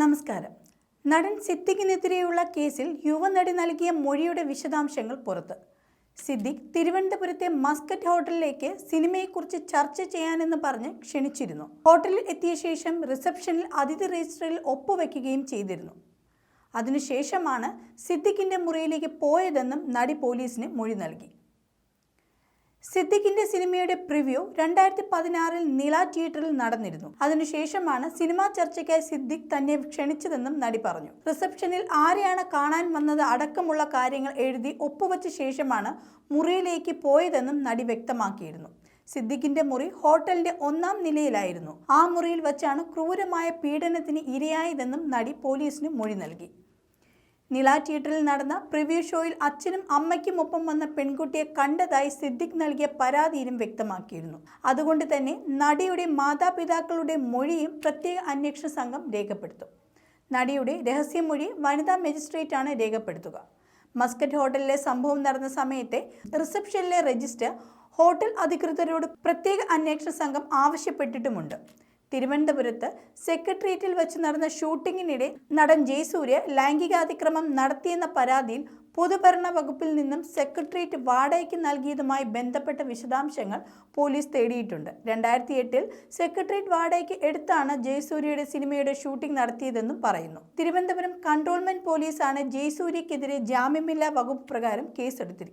നമസ്കാരം. നടൻ സിദ്ദിഖിനെതിരെയുള്ള കേസിൽ യുവനടി നൽകിയ മൊഴിയുടെ വിശദാംശങ്ങൾ പുറത്ത്. സിദ്ദിഖ് തിരുവനന്തപുരത്തെ മസ്കറ്റ് ഹോട്ടലിലേക്ക് സിനിമയെക്കുറിച്ച് ചർച്ച ചെയ്യാനെന്ന് പറഞ്ഞ് ക്ഷണിച്ചിരുന്നു. ഹോട്ടലിൽ എത്തിയ ശേഷം റിസപ്ഷനിൽ അതിഥി രജിസ്റ്ററിൽ ഒപ്പുവെക്കുകയും ചെയ്തിരുന്നു. അതിനുശേഷമാണ് സിദ്ദിഖിന്റെ മുറിയിലേക്ക് പോയതെന്നും നടി പോലീസിന് മൊഴി നൽകി. സിദ്ദിഖിന്റെ സിനിമയുടെ പ്രിവ്യൂ രണ്ടായിരത്തി പതിനാറിൽ നില തിയേറ്ററിൽ നടന്നിരുന്നു. അതിനുശേഷമാണ് സിനിമാ ചർച്ചയ്ക്കായി സിദ്ദിഖ് തന്നെ ക്ഷണിച്ചതെന്നും നടി പറഞ്ഞു. റിസപ്ഷനിൽ ആരെയാണ് കാണാൻ വന്നത് അടക്കമുള്ള കാര്യങ്ങൾ എഴുതി ഒപ്പുവെച്ച ശേഷമാണ് മുറിയിലേക്ക് പോയതെന്നും നടി വ്യക്തമാക്കിയിരുന്നു. സിദ്ദിഖിന്റെ മുറി ഹോട്ടലിന്റെ ഒന്നാം നിലയിലായിരുന്നു. ആ മുറിയിൽ വച്ചാണ് ക്രൂരമായ പീഡനത്തിന് ഇരയായതെന്നും നടി പോലീസിന് മൊഴി നൽകി. നില തിയേറ്ററിൽ നടന്ന പ്രിവ്യൂ ഷോയിൽ അച്ഛനും അമ്മയ്ക്കും ഒപ്പം വന്ന പെൺകുട്ടിയെ കണ്ടതായി സിദ്ദിഖ് നൽകിയ പരാതിയിലും വ്യക്തമാക്കിയിരുന്നു. അതുകൊണ്ട് തന്നെ നടിയുടെ മാതാപിതാക്കളുടെ മൊഴിയും പ്രത്യേക അന്വേഷണ സംഘം രേഖപ്പെടുത്തും. നടിയുടെ രഹസ്യമൊഴി വനിതാ മജിസ്ട്രേറ്റാണ് രേഖപ്പെടുത്തുക. മസ്കറ്റ് ഹോട്ടലിലെ സംഭവം നടന്ന സമയത്തെ റിസപ്ഷനിലെ രജിസ്റ്റർ ഹോട്ടൽ അധികൃതരോട് പ്രത്യേക അന്വേഷണ സംഘം ആവശ്യപ്പെട്ടിട്ടുമുണ്ട്. തിരുവനന്തപുരത്ത് സെക്രട്ടേറിയറ്റിൽ വെച്ച് നടന്ന ഷൂട്ടിങ്ങിനിടെ നടൻ ജയസൂര്യ ലൈംഗികാതിക്രമം നടത്തിയെന്ന പരാതിയിൽ പൊതുഭരണ വകുപ്പിൽ നിന്നും സെക്രട്ടേറിയറ്റ് വാടകയ്ക്ക് നൽകിയതുമായി ബന്ധപ്പെട്ട വിശദാംശങ്ങൾ പോലീസ് തേടിയിട്ടുണ്ട്. രണ്ടായിരത്തി എട്ടിൽ സെക്രട്ടേറിയറ്റ് വാടകയ്ക്ക് എടുത്താണ് ജയസൂര്യയുടെ സിനിമയുടെ ഷൂട്ടിംഗ് നടത്തിയതെന്നും പറയുന്നു. തിരുവനന്തപുരം കൺട്രോൾമെന്റ് പോലീസാണ് ജയസൂര്യക്കെതിരെ ജാമ്യമില്ലാ വകുപ്പ് പ്രകാരം കേസെടുത്തിരിക്കുന്നത്.